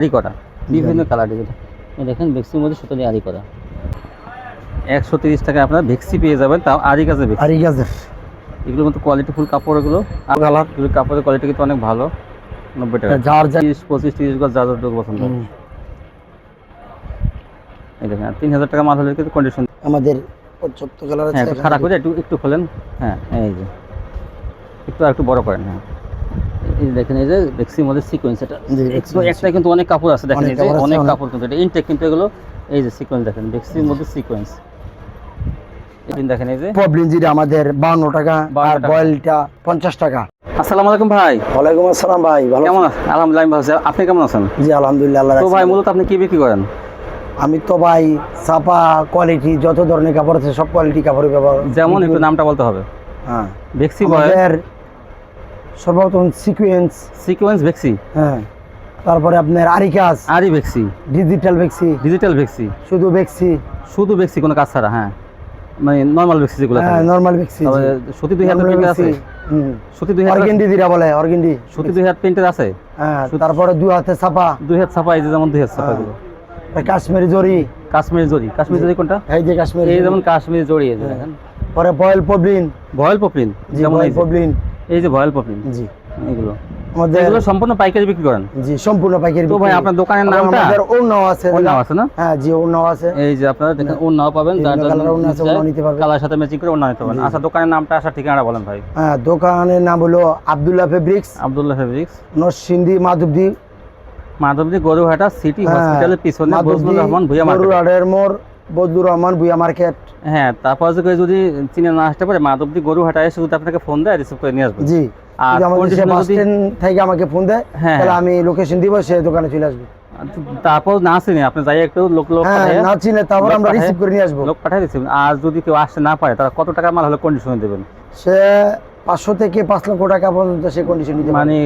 আরি করা বিভিন্ন কালার ডিজাইন দেখেন ভেক্সির মধ্যে সুতো দিয়ে আরি করা। একশো তিরিশ টাকা আপনার ভেক্সি পেয়ে যাবেন তাও আরি আরি গাছের। এগুলো কিন্তু কোয়ালিটি ফুল কাপড় এগুলো কালার। কাপড়ের কোয়ালিটি কিন্তু অনেক ভালো নব্বই টাকা। যার যা তিরিশ পঁচিশ তিরিশ গজ যা যতটুকু পছন্দ। এই দেখেন তিন হাজার টাকা মাল হলে কিন্তু কন্ডিশন আমাদের পর্যাপ্ত কালার হ্যাঁ আছে একটু খারাপ করে একটু একটু খোলেন। হ্যাঁ এই যে। একটু আর একটু বড় করেন হ্যাঁ। দেখেন এই যে মধ্যে সিকোয়েন্স এটা। একটা কিন্তু অনেক কাপড় আছে দেখেন অনেক কাপড় কিন্তু এটা। ইনটেক কিন্তু এগুলো এই যে সিকোয়েন্স দেখেন মধ্যে সিকোয়েন্স দেখেন এই যে। পবলিন জিরা আমাদের বাউন্ন টাকা আর বয়েলটা পঞ্চাশ টাকা। আসসালামু আলাইকুম ভাই। ওয়ালাইকুম আসসালাম ভাই ভালো কেমন আছেন? আলহামদুলিল্লাহ আমি ভালো আছি। আপনি কেমন আছেন? জি আলহামদুলিল্লাহ আল্লাহ তো ভাই ভালো। মূলত আপনি কি বিক্রি করেন? আমি তো ভাই ছাপা কোয়ালিটি যত ধরনের কাপড় আছে সব কোয়ালিটি কাপড় ব্যবহার যেমন একটু নামটা বলতে হবে। হ্যাঁ। ভেক্সি সর্বপ্রথম সিকুয়েন্স সিকোয়েন্স ভেক্সি হ্যাঁ। তারপরে আপনার আরিকাস আরি ভেক্সি ডিজিটাল ভেক্সি ডিজিটাল ভেক্সি শুধু ভেক্সি শুধু ভেক্সি কোনো কাজ ছাড়া হ্যাঁ। মানে নর্মাল ভেক্সি যেগুলো হ্যাঁ। নরমাল তবে সুতি দুই হাজার প্রিন্টার আছে? সুতি দুই অর্গেন্ডি দিরা বলে অর্গেন্ডি সুতি দুই হাজার প্রিন্টার আছে? হ্যাঁ তারপরে দু হাতে ছাপা। দুই হাজার ছাপা এই যে যেমন দুই হাজার ছাপা হ্যাঁ। কাশ্মীরি জরি কাশ্মীরি জরি কাশ্মীরি জরি কোনটা? এই যে কাশ্মীরি এই যেমন কাশ্মীরি জরি এই যে হ্যাঁ। দেখেন। পরে বয়েল পবলিন যেমন বয়েল এই যে- পবলিন এই যে ভয়েল পপলিন জি। এগুলো। আমাদের এগুলো সম্পূর্ণ পাইকারি বিক্রি করেন? জি সম্পূর্ণ পাইকারি তো ভাই আপনার দোকানের নামটা? আমাদের আছে। আছে না? হ্যাঁ জি আছে। এই যে আপনারা দেখেন নাও পাবেন যার কালারের ওড়না আছে, নিতে পারবেন। কালার সাথে ম্যাচিং করে নিতে পারবেন। আচ্ছা দোকানের নামটা আসার ঠিকানাটা বলেন ভাই। হ্যাঁ দোকানের নাম হলো Abdullah fabrics Abdullah fabrics. Narsingdi Madhabdi. Madhabdi Goruhata city হ্যাঁ, হসপিটালের পিছনে বজলুর রহমান ভুইয়া মার্কেট। গরুহাটের মোড় বদলুর রহমান ভুইয়া মার্কেট। হ্যাঁ তারপর যদি চিনে না আসতে পারে মাধবদী গরুহাটা এসে যদি আপনাকে ফোন দেয় রিসিভ করে নিয়ে আসবেন জি। আর থেকে আমাকে ফোন দেয় হ্যাঁ, তাহলে। আমি লোকেশন দিব সে দোকানে চলে আসবে। তারপর না চিনে আপনি যাই একটু লোক লোক হ্যাঁ না চিনে তারপর আমরা রিসিভ করে নিয়ে আসব। লোক পাঠিয়ে দিচ্ছেন আর যদি কেউ আসতে না পারে তারা কত টাকা মাল হলে কন্ডিশনে দেবেন? সে পাঁচশো থেকে পাঁচ লক্ষ টাকা পর্যন্ত সে কন্ডিশন নিতে মানে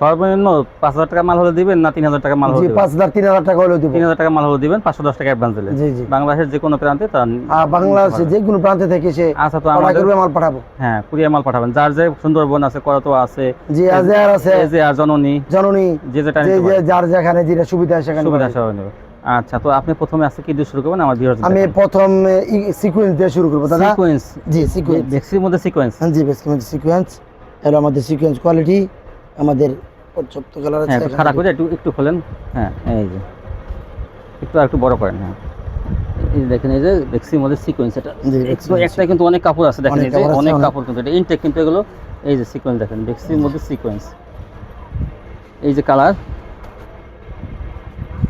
সর্বনিম্ন পাঁচ হাজার টাকা মাল হলে দিবেন না তিন হাজার টাকা মাল হলে পাঁচ হাজার তিন হাজার টাকা হলেও দিব। তিন হাজার টাকা মাল হলে দিবেন পাঁচশো দশ টাকা অ্যাডভান্স দিলে। জি জি। বাংলাদেশের যে কোনো প্রান্তে তার আর বাংলাদেশে যে কোনো প্রান্তে থেকে সে আচ্ছা তো আমাদের করবে মাল পাঠাবো। হ্যাঁ কুরিয়ার মাল পাঠাবেন। যার যে সুন্দরবন আছে করতো আছে জি আজহার আছে। এই যে আর জননী জননী যে যেটা যার যেখানে যেটা সুবিধা হয় সেখানে সুবিধা পাঠাবে। আচ্ছা তো আপনি প্রথমে আজকে কি দিয়ে শুরু করবেন? আমার ভিউয়ার্স আমি প্রথম সিকুয়েন্স দিয়ে শুরু করব দাদা। সিকোয়েন্স জি সিকুয়েন্স ভেক্সির মধ্যে সিকোয়েন্স হ্যাঁ জি বেশ সিকোয়েন্স এলো আমাদের সিকোয়েন্স কোয়ালিটি আমাদের পর্যাপ্ত কালার হ্যাঁ আছে একটু খারাপ করে একটু একটু খোলেন। হ্যাঁ এই যে। একটু আর একটু বড় করেন হ্যাঁ। এই যে দেখেন এই যে ভেক্সির মধ্যে সিকোয়েন্স এটা একটু কিন্তু অনেক কাপড় আছে দেখেন এই অনেক। কাপড় কিন্তু এটা। ইনটেক কিন্তু এগুলো এই যে সিকোয়েন্স দেখেন ভেক্সির মধ্যে সিকোয়েন্স এই যে কালার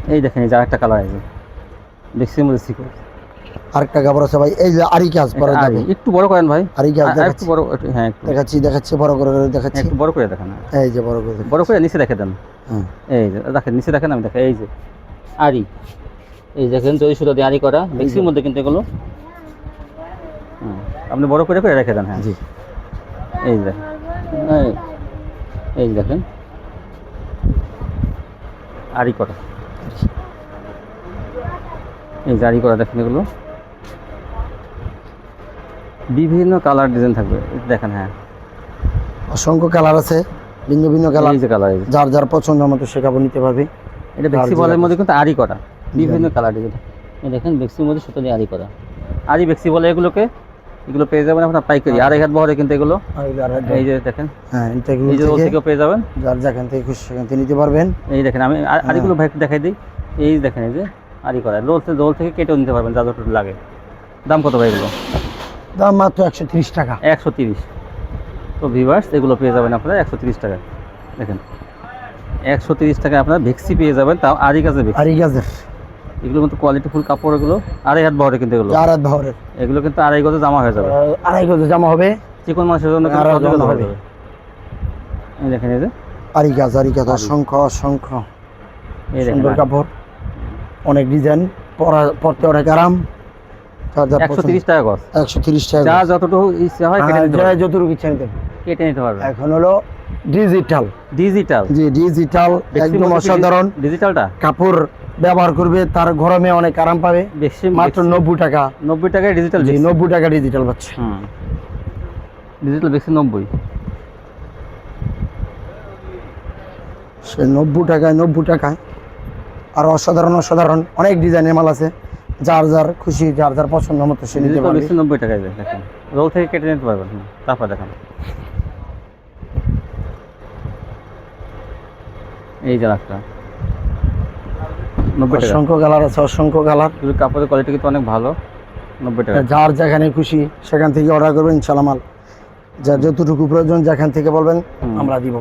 এই দেখেন এই যে আরেকটা কালার আছে। ভেক্সির মধ্যে সিকোয়েন্স আরেকটা গাবর আছে ভাই এই যে আরিকাজ পরে যাবে একটু বড় করেন ভাই। আর- আর দেখাচ্ছি। একটু বড় একটু- হ্যাঁ একটু। দেখাচ্ছি দেখাচ্ছি বড় করে দেখাচ্ছি। একটু বড় করে দেখান। হ্যাঁ। এই যে বড় করে বড় করে নিচে দেখে দেন। হ্যাঁ। এই যে দেখেন নিচে দেখেন আমি দেখেন এই যে আরি এই দেখেন জয়ী সুতা দিয়ে আরি করা। ভেক্সির মধ্যে কিন্তু এগুলো। হুম, আপনি বড় করে করে রেখে দেন হ্যাঁ। জি। এই যে দেখেন। এই- এই যে দেখেন। আরি করা। এই করা দেখেন এগুলো। বিভিন্ন কালার ডিজাইন থাকবে দেখেন হ্যাঁ। অসংখ্য কালার আছে ভিন্ন ভিন্ন কালার। যে কালার যার যার পছন্দ মতো সে কাপড় নিতে পারবে। এটা বেক্সি বলের মধ্যে কিন্তু আরি করা বিভিন্ন কালার ডিজাইন। দেখেন বেক্সির মধ্যে সুতো দিয়ে আরি করা। আরি বেক্সি বলে এগুলোকে এগুলো পেয়ে যাবেন আপনার পাইকারি। আড়াই হাত বহরে কিন্তু এগুলো। আর এগুলো আর- এই যে দেখেন। হ্যাঁ ইন্টারভিউ এই যে থেকে থেকেও পেয়ে যাবেন। যার যেখান থেকে খুশি সেখান থেকে নিতে পারবেন। এই দেখেন আমি আর- হ্যাঁ। আরিগুলো ভাই দেখাই দিই। এই দেখেন এই যে আরি করা। রোল থেকে রোল থেকে কেটেও নিতে পারবেন যা যতটুকু লাগে। দাম কত ভাই এগুলো? দাম মাত্র একশো তিরিশ টাকা। একশো তিরিশ। তো ভিভার্স এগুলো পেয়ে যাবেন আপনারা একশো তিরিশ টাকা দেখেন একশো তিরিশ টাকায় আপনারা ভেক্সি পেয়ে যাবেন তাও আরি কাজে ভেক্সি। আরিগাজের এগুলো কিন্তু কোয়ালিটি ফুল কাপড় এগুলো আড়াই হাত বহরে কিন্তু এগুলো। চার হাত ভাওরের এগুলো কিন্তু আড়াই গজে জামা হয়ে যাবে। আড়াই গজ জামা হবে। চিকন মানুষের জন্য কিন্তু আড়াই গজ হবে। এই দেখেন এই যে। আরিগাজ আরিগাজ আরি। অসংখ্য অসংখ্য। এই দেখেন সুন্দর কাপড়। অনেক ডিজাইন পরা পরতে অনেক আরাম। একশো তিরিশ টাকা গজ। একশো তিরিশ টাকা যা যতটুকু ইচ্ছা হয় হ্যাঁ। যতটুকু ইচ্ছা নিতে কেটে নিতে পারবে। এখন হলো ডিজিটাল ডিজিটাল জি ডিজিটাল একদম অসাধারণ। ডিজিটালটা কাপড় ব্যবহার করবে তার গরমে অনেক আরাম পাবে। বেশি মাত্র নব্বই টাকা। নব্বই টাকায় ডিজিটাল জি নব্বই টাকা ডিজিটাল পাচ্ছে। ডিজিটাল বেশি নব্বই। সে নব্বই টাকায় নব্বই টাকায়। আর অসাধারণ অসাধারণ অনেক ডিজাইনের মাল আছে। যার যার খুশি যার যার পছন্দ মতো সে নিতে পারবে। নব্বই টাকায় দেখেন রোল থেকে কেটে নিতে পারবেন তারপর দেখেন এই যে টাকা অসংখ্য কালার আছে অসংখ্য কালার। কাপড়ের কোয়ালিটি কিন্তু অনেক ভালো নব্বই টাকা। যার যেখানে খুশি সেখান থেকে অর্ডার করবেন ইনশাল্লাহ মাল। যার যতটুকু প্রয়োজন যেখান থেকে বলবেন আমরা দিব।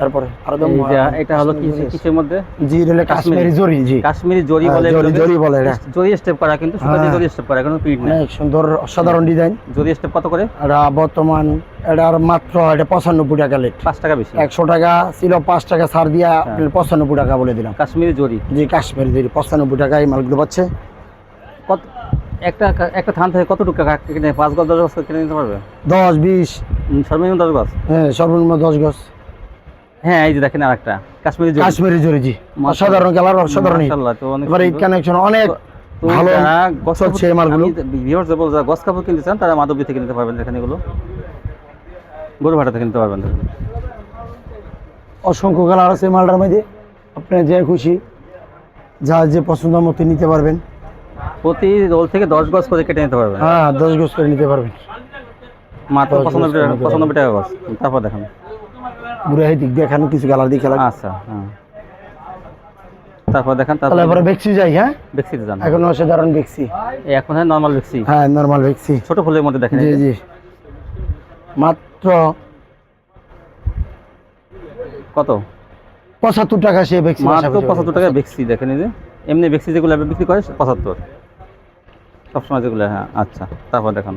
তারপরে আরও দাম এই যে এটা হলো কি- কিসের মধ্যে? জি রেলে কাশ্মীরি জরি জি। কাশ্মীরি জরি হ্যাঁ, বলে জরি জরি বলে এটা। জরি স্টেপ করা কিন্তু সুতা হ্যাঁ। জরি স্টেপ করা কোনো প্রিন্ট নেই। অনেক সুন্দর অসাধারণ ডিজাইন জরি স্টেপ কত করে? এটা বর্তমান এটার মাত্র এটা পঁচানব্বই টাকা লেট পাঁচ টাকা বেশি। একশো টাকা ছিল পাঁচ টাকা ছাড় দিয়া হ্যাঁ। পঁচানব্বই টাকা বলে দিলাম। কাশ্মীরি জরি জি কাশ্মীরি জরি পঁচানব্বই টাকা এই মালগুলো পাচ্ছে। কত একটা একটা থান থেকে কতটুকু কা- কেটে নেয়? পাঁচ গজ দশ গজ কেটে নিতে পারবে? দশ বিশ। সর্বনিম্ন দশ গজ? হ্যাঁ সর্বনিম্ন দশ গজ। হ্যাঁ এই যে দেখেন আরেকটা। কাশ্মীরি জরি। কাশ্মীরি জরি জি। অসাধারণ কালার অসাধারণ মাশাআল্লাহ, তো অনেক এবার সুন্দর। কানেকশন অনেক ভালো এই মালগুলো। viewers যারা গস কাপড় কিনতে চান তারা মাধবদী থেকে নিতে পারবেন এখানে এগুলো। গরুহাটা থেকে নিতে পারবেন। অসংখ্য কালার আছে মালটার মধ্যে। আপনি যে খুশি যা যে পছন্দ মতো নিতে পারবেন। প্রতি রোল থেকে দশ গজ করে কেটে নিতে পারবেন। হ্যাঁ দশ গজ করে নিতে পারবেন। মাত্র পঁচানব্বই টাকা পঁচানব্বই টাকা গজ। তারপর দেখান। ঘুরে দিক দেখানো কিছু আচ্ছা হ্যাঁ। তারপর দেখান তারপর যাই হ্যাঁ? যান। এখন অসাধারণ এখন হ্যাঁ নর্মাল হ্যাঁ নর্মাল ছোট ফুলের মধ্যে দেখেন জি জি। মাত্র কত? পঁচাত্তর টাকা সে মাত্র পঁচাত্তর টাকা বেক্সি দেখেন এই যে। এমনি বেক্সি যেগুলো বিক্রি করে পঁচাত্তর। সবসময় যেগুলো হ্যাঁ আচ্ছা তারপর দেখান।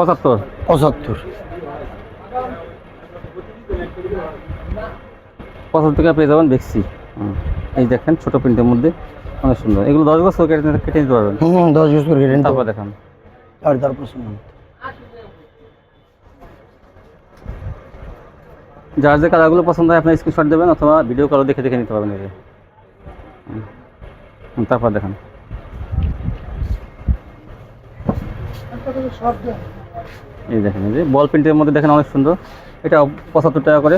পঁচাত্তর। পঁচাত্তর। পঁচাত্তর টাকা পেয়ে যাবেন হুম। এই দেখেন ছোট প্রিন্টের মধ্যে। অনেক সুন্দর। এগুলো দশ বছর কেটে নিতে- কেটে নিতে পারবেন? হুম দশ করে কেটে নিতে তারপর। দেখান। আর তার পছন্দ যার যে কালারগুলো পছন্দ হয় আপনার স্ক্রিনশট দেবেন অথবা ভিডিও কলও দেখে দেখে নিতে পারবেন তারপর দেখান। এই দেখেন এই যে বল প্রিন্টের মধ্যে দেখেন অনেক সুন্দর। এটা পঁচাত্তর টাকা করে।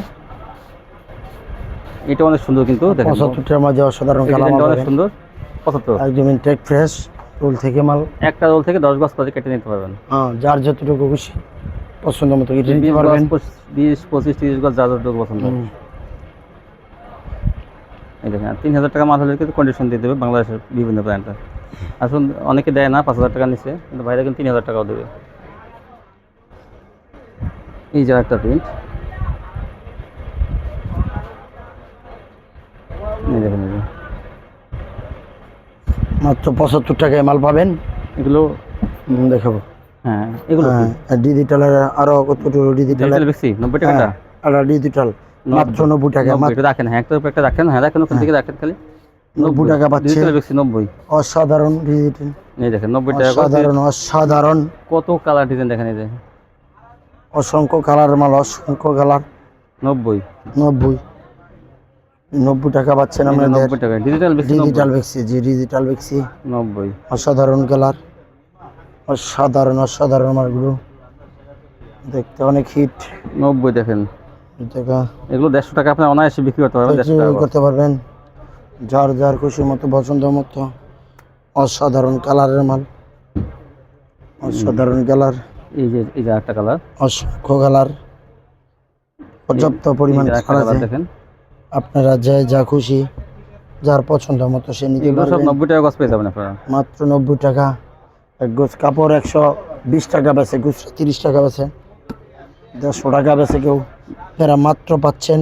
এটা অনেক সুন্দর কিন্তু অসাধারণ এই কালার ডিজাইনটা অনেক সুন্দর পঁচাত্তর। একদম ইনটেক ফ্রেশ রোল থেকে মাল। একটা রোল থেকে দশ গজ করে কেটে নিতে পারবেন। হ্যাঁ যার যতটুকু খুশি পছন্দ মতো কেটে নিতে বিশ পারবেন। পঁচিশ- বিশ পঁচিশ তিরিশ গজ যা যতটুকু পছন্দ। এই দেখেন তিন হাজার টাকা মাল হলে কিন্তু কন্ডিশন দিয়ে দেবে বাংলাদেশের বিভিন্ন ব্র্যান্ডটা আসুন অনেকে দেয় না পাঁচ হাজার টাকা নিচ্ছে কিন্তু বাইরে কিন্তু তিন হাজার টাকাও দেবে। এই যে একটা প্রিন্ট দেখেন। মাত্র পঁচাত্তর টাকায় মাল পাবেন। এগুলো দেখাবো। হ্যাঁ এগুলো ডিজিটালের আরও কতটুকু ডিজিটাল বেশি? নব্বই টাকাটা? আর ডিজিটাল মাত্র নব্বই টাকা মাত্র রাখেন হ্যাঁ একটা একটা রাখেন হ্যাঁ রাখেন ওখান থেকে রাখেন খালি। নব্বই টাকা পাচ্ছে। নব্বই। অসাধারণ ডিজিটাল এই দেখেন নব্বই টাকা অসাধারণ অসাধারণ। কত কালার ডিজাইন দেখেন এই যে। অসংখ্য কালার মাল অসংখ্য কালার। নব্বই। নব্বই। নব্বই টাকা পাচ্ছেন নব্বই টাকা। ডিজিটাল ডিজিটাল বেক্সি জি ডিজিটাল বেক্সি নব্বই। অসাধারণ কালার। অসাধারণ অসাধারণ মালগুলো। দেখতে অনেক হিট। নব্বই দেখেন। টাকা। এগুলো দেড়শো টাকা আপনি অনায়াসে বিক্রি করতে পারবেন দেড়শো টাকা করতে পারবেন। যার যার খুশি মতো পছন্দ মতো। অসাধারণ কালারের মাল। অসাধারণ কালার। এই যে এই যে একটা কালার অসংখ্য কালার পর্যাপ্ত পরিমাণ কালার দেখেন। আপনারা যে যা খুশি যার পছন্দ মতো সে নিতে এগুলো সব পারবেন নব্বই টাকা গছ পেয়ে যাবেন আপনারা। মাত্র নব্বই টাকা। এক গোছ কাপড় একশো বিশ টাকা বেছে গোছ তিরিশ টাকা বেছে দেড়শো টাকা বেছে কেউ। এরা মাত্র পাচ্ছেন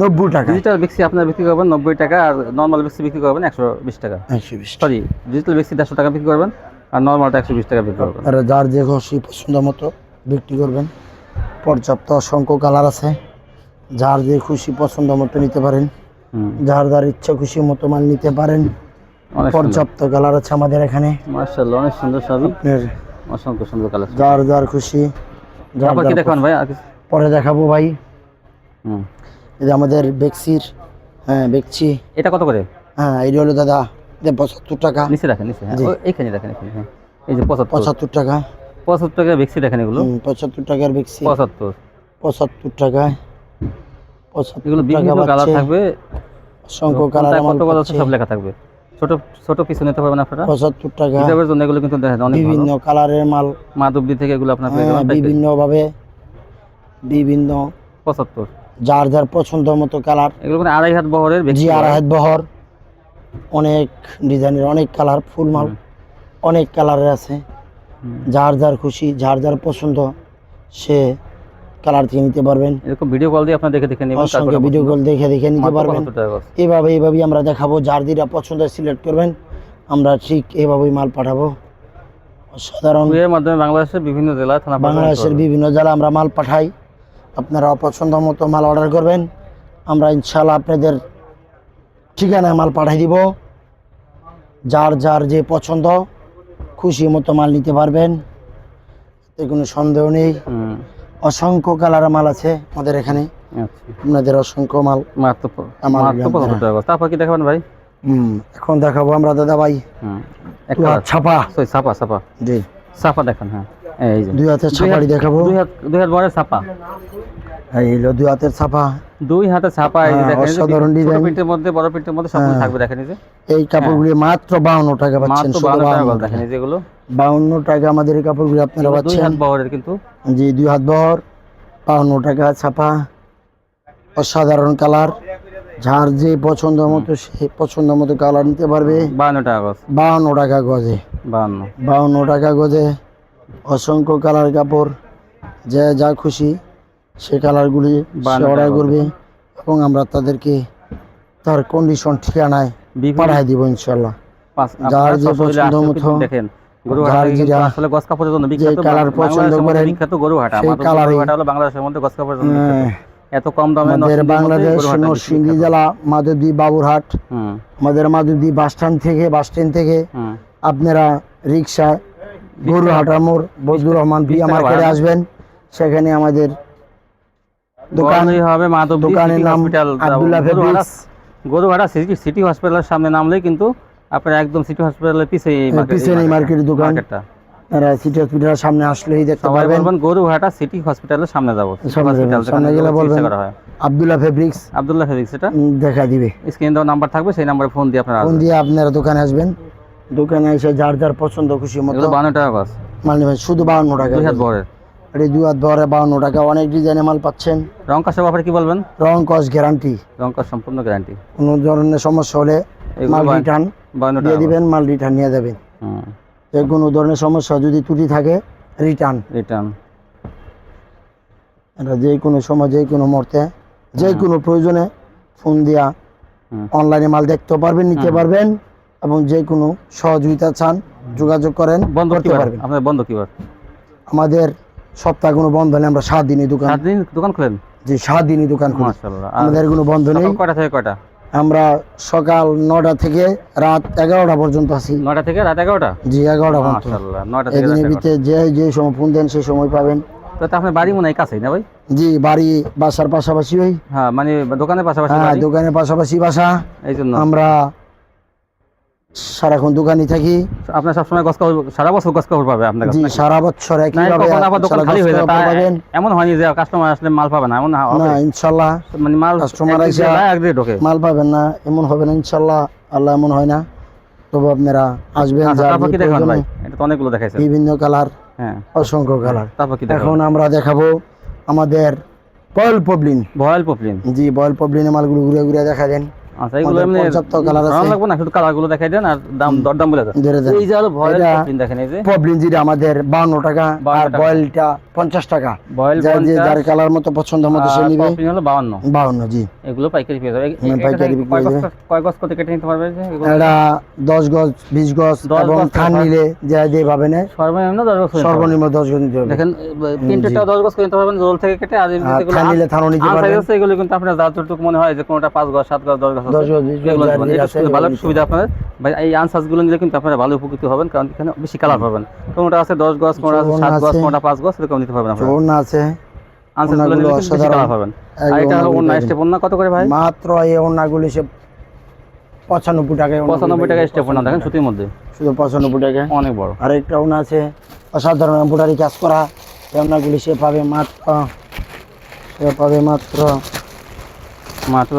নব্বই টাকা। ডিজিটাল বেক্সি আপনারা বিক্রি করবেন নব্বই টাকা আর নর্মাল বেক্সি বিক্রি করবেন একশো বিশ টাকা। একশো বিশ টাকা। সরি ডিজিটাল বেক্সি দেড়শো টাকা বিক্রি করবেন। আর নর্মালটা একশো বিশ টাকা বিক্রি করবেন। এরা যার যে খুশি পছন্দ মতো বিক্রি করবেন। পর্যাপ্ত অসংখ্য কালার আছে। যার যে খুশি পছন্দ মতো নিতে পারেন। হুম। যার যার ইচ্ছা খুশি মতো মাল নিতে পারেন। পর্যাপ্ত কালার আছে আমাদের এখানে। মার্শাল্লাহ অনেক সুন্দর সবই। আপনার অসংখ্য সুন্দর কালার যার যার খুশি যার কি দেখান ভাই পরে দেখাবো ভাই। হুম। এই যে আমাদের বেক্সির হ্যাঁ বেক্সি। এটা কত করে? হ্যাঁ এই হলো দাদা যে পঁচাত্তর টাকা। নিচে রাখেন নিচে হ্যাঁ। রাখেন এখানে হ্যাঁ। এই যে পঁচাত্তর। পঁচাত্তর টাকা। পঁচাত্তর টাকা বেক্সি দেখেন এগুলো। পঁচাত্তর টাকার বেক্সি। পঁচাত্তর। পঁচাত্তর টাকায়। পঁচাত্তর এগুলো বিভিন্ন কালার থাকবে। অসংখ্য কালার কত কত আছে সব লেখা থাকবে। ছোট ছোট পিছু নিতে পারবেন আপনারা। পঁচাত্তর টাকা। হিসাবের জন্য এগুলো কিন্তু দেখেন অনেক বিভিন্ন কালারের মাল। মাধবদী থেকে এগুলো আপনার হ্যাঁ। বিভিন্ন ভাবে বিভিন্ন। পঁচাত্তর। যার যার পছন্দ মতো কালার। এগুলো মানে আড়াই হাত বহরের জি আড়াই হাত বহর। অনেক ডিজাইনের অনেক কালার ফুল মাল অনেক কালারের আছে। যার যার খুশি যার যার পছন্দ সে কালার থেকে নিতে পারবেন। এরকম ভিডিও কল দিয়ে আপনার দেখে দেখে নেবেন অসংখ্য ভিডিও কল দেখে দেখে নিতে পারবেন। এভাবে এইভাবেই আমরা দেখাবো যার যেটা পছন্দ সিলেক্ট করবেন। আমরা ঠিক এইভাবেই মাল পাঠাবো। সাধারণ এর মাধ্যমে বাংলাদেশের বিভিন্ন জেলা থানা বাংলাদেশের বিভিন্ন জেলা আমরা মাল পাঠাই। আপনারা অপছন্দ মতো মাল অর্ডার করবেন। আমরা ইনশাল্লাহ আপনাদের ঠিকানায় মাল পাঠাই দিব। যার যার যে পছন্দ খুশি মতো মাল নিতে পারবেন। এতে কোনো সন্দেহ নেই। অসংখ্য কালারের মাল আছে আমাদের এখানে। আচ্ছা। আপনাদের অসংখ্য মাল। তারপর কি দেখাবেন ভাই? হুম এখন দেখাবো আমরা দাদা ভাই ছাপা। ছাপা ছাপা। জি। ছাপা দেখান হ্যাঁ। এই যে। দুই হাতের ছাপাড়ি দেখাবো। দুই হাত দুই হাত বড় ছাপা। এই হলো দুই হাতের ছাপা। দুই হাতে ছাপা এই হ্যাঁ, দেখেন ছোট design। পিঠের মধ্যে বড় মধ্যে সবগুলো হ্যাঁ। থাকবে দেখেন এই যে। এই কাপড়গুলি মাত্র বাউন্ন টাকা পাচ্ছেন মাত্র শুধু বারো টাকা দেখেন এই যেগুলো বাউন্ন টাকা আমাদের এই কাপড়গুলি আপনারা এগুলো দুই হাত বহরের কিন্তু। জি দুই হাত বহর বাউন্ন টাকা ছাপা। অসাধারণ কালার। যার যে পছন্দ মতো সে পছন্দ মতো কালার নিতে পারবে। বান্ন টাকা গজ। বাউন্ন টাকা গজে। বান্ন বাউন্ন টাকা গজে। অসংখ্য কালার কাপড় যে যা খুশি সে কালারগুলি অর্ডার করবে এবং আমরা তাদেরকে তার কন্ডিশন ঠিকানায় পাঠাই দিব ইনশাল্লাহ যার যে পছন্দ মতো, কালার পছন্দ করেন, সেই বাংলাদেশের মধ্যে কাপড়ের জন্য হ্যাঁ, এত কম দামে আমাদের বাংলাদেশ গরু নরসিংদী জেলা মাধবদী বাবুরহাট। আমাদের মাধবদী বাস স্ট্যান্ড থেকে বাস স্ট্যান্ড থেকে আপনারা রিক্সা গরুহাটা মোড় বজলুর রহমান বিয়া টাকা মার্কেটে আসবেন। সেখানে আমাদের দোকান দোকান হবে মাধবদী দোকানের নাম hospital. Abdullah fabrics. Goruhata city city হসপিটালের সামনে নামলেই কিন্তু আপনারা একদম সিটি হসপিটালের পিছে এই হ্যাঁ, মার্কেট পিছনে এই মার্কেটের দোকান। আপনারা সিটি হসপিটালের সামনে আসলেই দেখতে পারবেন। বলবেন গরুহাটা সিটি হসপিটালের সামনে যাব। সামনে গেলে বলবেন। হয়। আবদুল্লাহ ফেব্রিক্স আব্দুল্লাহ ফেরিক্স এটা? দেখা দিবে। স্ক্রিন দেওয়া নাম্বার থাকবে সেই নাম্বারে ফোন দিয়ে আপনারা ফোন দিয়ে আপনারা দোকানে আসবেন। দোকানে এসে যার যার পছন্দ খুশি মতো। বান্ন টাকা মাল নেবেন শুধু বাউন্ন টাকা। দুই হাত বহরের এই দুই হাত বহরে বাউন্ন টাকা। অনেক ডিজাইনের মাল পাচ্ছেন। রং কাশের ব্যাপারে কি বলবেন? রং কস গ্যারান্টি রং কাশ সম্পূর্ণ গ্যারান্টি কোনো ধরনের সমস্যা হলে মাল রিটার্ন বান্ন দিয়ে দিবেন মাল রিটার্ন নিয়ে যাবেন। যে কোনো ধরনের সমস্যা যদি ত্রুটি থাকে রিটার্ন রিটার্ন এটা যে কোনো সময় যে কোনো মুহূর্তে যে কোনো প্রয়োজনে ফোন দিয়া অনলাইনে মাল দেখতে পারবেন নিতে পারবেন। এবং যে কোনো সহযোগিতা চান যোগাযোগ করেন বন্ধ করতে পারবেন। আপনার বন্ধ কি বার আমাদের সপ্তাহ কোনো বন্ধ নেই আমরা সাত দিনই দোকান সাত দিন দোকান খুলেন? যে সাত দিনই দোকান খুলি। মাশাআল্লাহ। আমাদের কোনো বন্ধ নেই। কয়টা থেকে কয়টা? আমরা সকাল নটা থেকে রাত এগারোটা পর্যন্ত আছি। নয়টা থেকে রাত এগারোটা? জি এগারোটা পর্যন্ত। এদিনের ভিতরে যে যে সময় ফোন দেন সেই সময় পাবেন। তো তা আপনার বাড়ি মনে হয় কাছেই না ভাই? জি বাড়ি বাসার পাশাপাশি ওই হ্যাঁ মানে দোকানের পাশাপাশি হ্যাঁ দোকানের পাশাপাশি বাসা। এই জন্য আমরা সারাক্ষণ দোকানে থাকি। আপনার সবসময় গস কাপড় সারা বছর গস কাপড় পাবে আপনার জি সারা বছর আবার দোকান খালি হয়ে যায় এমন হয়নি যে কাস্টমার আসলে মাল পাবে না এমন না ইনশাল্লাহ। মানে মাল আইসা- যায়, একদিকে ঢোকে। মাল পাবেন না এমন হবে না ইনশাল্লাহ। আল্লাহ এমন হয় না। তবু আপনারা আসবেন আচ্ছা তারপর কি ভাই? এটা তো অনেকগুলো দেখাইছেন। বিভিন্ন কালার হ্যাঁ। অসংখ্য কালার। তারপর কি এখন আমরা দেখাবো আমাদের বয়েল পবলিন ভয়েল পবলিন জি বয়েল পবলিনের মালগুলো ঘুরে ঘুরে দেখা দেন আচ্ছা এগুলো এমনি পর্যাপ্ত colour আছে। ভালো লাগবে না? শুধু কালার দেখাই দেন আর দাম দরদাম বলে দেন। এই যে হলো ভয়েল পপলিন দেখেন এই যে। আমাদের বাউন্ন টাকা আর বয়েলটা পঞ্চাশ টাকা। ভয়েল যার যে যার কালার মতো পছন্দ মতো সে নিবে। পপলিন হলো 52 বাউন্ন জি। এগুলো পাইকারি পেয়ে যাবে। এটা পাইকারি কয় বিক্রি হয়ে কয় গজ কত কেটে নিতে পারবে? এটা দশ গজ বিশ গজ 10 এবং থান নিলে যা যে ভাবে নেয় সর্বনিম্ন 10 গজ। সর্বনিম্ন দশ গজ নিতে হবে দেখেন প্রিন্টেডটা 10 গজ করে নিতে পারবেন রোল থেকে কেটে আর থান নিলে থানও নিতে পারবেন। এগুলো কিন্তু আপনার যতটুকু মনে হয় যে কোনটা 5 গজ 7 গজ 10 গজ আছে দশ গজ বিশ গজ এগুলো যার নিতে পারেন। যে এটা আছে খুবই ভালো সুবিধা আপনার ভাই এই আনসাজগুলো নিলে কিন্তু আপনারা ভালো উপকৃত হবেন কারণ এখানে বেশি কালার পাবেন। কোনটা আছে 10 গজ কোনটা আছে চৌবন 7 গজ কোনটা 5 গজ এরকম নিতে পারবেন আপনারা। আছে। আনসাজগুলো নিলে বেশি অসাধারণ। কালার পাবেন। আর এটা হলো অন্য স্টেপ অন্য কত করে ভাই? মাত্র এই ওড়নাগুলি সে পঁচানব্বই টাকায় ওড়নাগুলি 95 স্টেপ অন্য দেখেন সুতির মধ্যে। শুধু পঁচানব্বই টাকায়। অনেক বড়। আর একটা ওনা আছে অসাধারণ এম্ব্রয়ডারি কাজ করা। এই সে পাবে মাত্র সে পাবে মাত্র মাত্র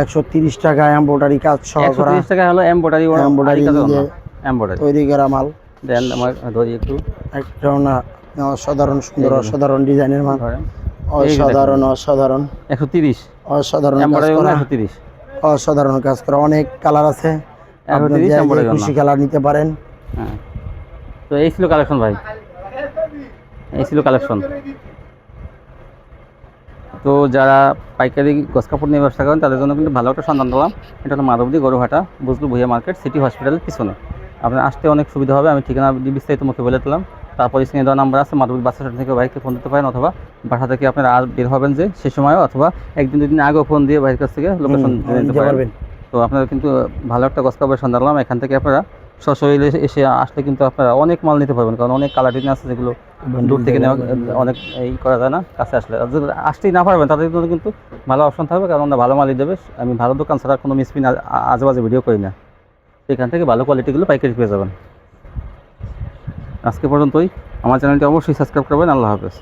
একশো তিরিশ টাকা এম্ব্রয়ডারি কাজ সহ করা। তিরিশ টাকা হলো Embroidery দিয়ে এম্বয়ডারি তৈরি করা মাল। দেন আমার ধরি একটু। একটা না অসাধারণ সুন্দর। অসাধারণ ডিজাইনের মাল। অসাধারণ অসাধারণ। একশো তিরিশ। অসাধারণ একশো তিরিশ। অসাধারণ কাজ করা। অনেক কালার আছে। আপনি খুশি কালার নিতে পারেন। হ্যাঁ। তো এই ছিল কালেকশন ভাই। এই ছিল কালেকশন। তো যারা পাইকারি গছ কাপড় নিয়ে ব্যবসা করেন তাদের জন্য কিন্তু ভালো একটা সন্ধান দিলাম এটা হলো মাধবদী গরুহাটা বুঝলু ভুইয়া মার্কেট সিটি হসপিটালের পিছনে। আপনার আসতে অনেক সুবিধা হবে আমি ঠিকানা বিস্তারিত মুখে বলে দিলাম। তারপর স্ক্রিনে দেওয়া নাম্বার আছে মাধবদী বাস স্ট্যান্ড থেকে বাইককে ফোন দিতে পারেন অথবা বাসা থেকে আপনারা আর বের হবেন যে সে সময়ও অথবা একদিন দুদিন আগেও ফোন দিয়ে বাইরের কাছ থেকে লোকেশন জেনে নিতে পারবেন তো আপনারা কিন্তু ভালো একটা গছ কাপড়ের সন্ধান দিলাম এখান থেকে আপনারা সশরীরে এসে আসলে কিন্তু আপনারা অনেক মাল নিতে পারবেন কারণ অনেক কালার ডিজাইন আছে যেগুলো দূর থেকে নেওয়া অনেক এই করা যায় না কাছে আসলে। আর যদি আসতেই না পারবেন তাদের জন্য কিন্তু ভালো অপশন থাকবে কারণ আমরা ভালো মালই দেবে। আমি ভালো দোকান ছাড়া কোনো মিসপিন আজেবাজে ভিডিও করি না। এখান থেকে ভালো কোয়ালিটিগুলো পাইকারি পেয়ে যাবেন। আজকে পর্যন্তই। আমার চ্যানেলটি অবশ্যই সাবস্ক্রাইব করবেন। আল্লাহ হাফেজ।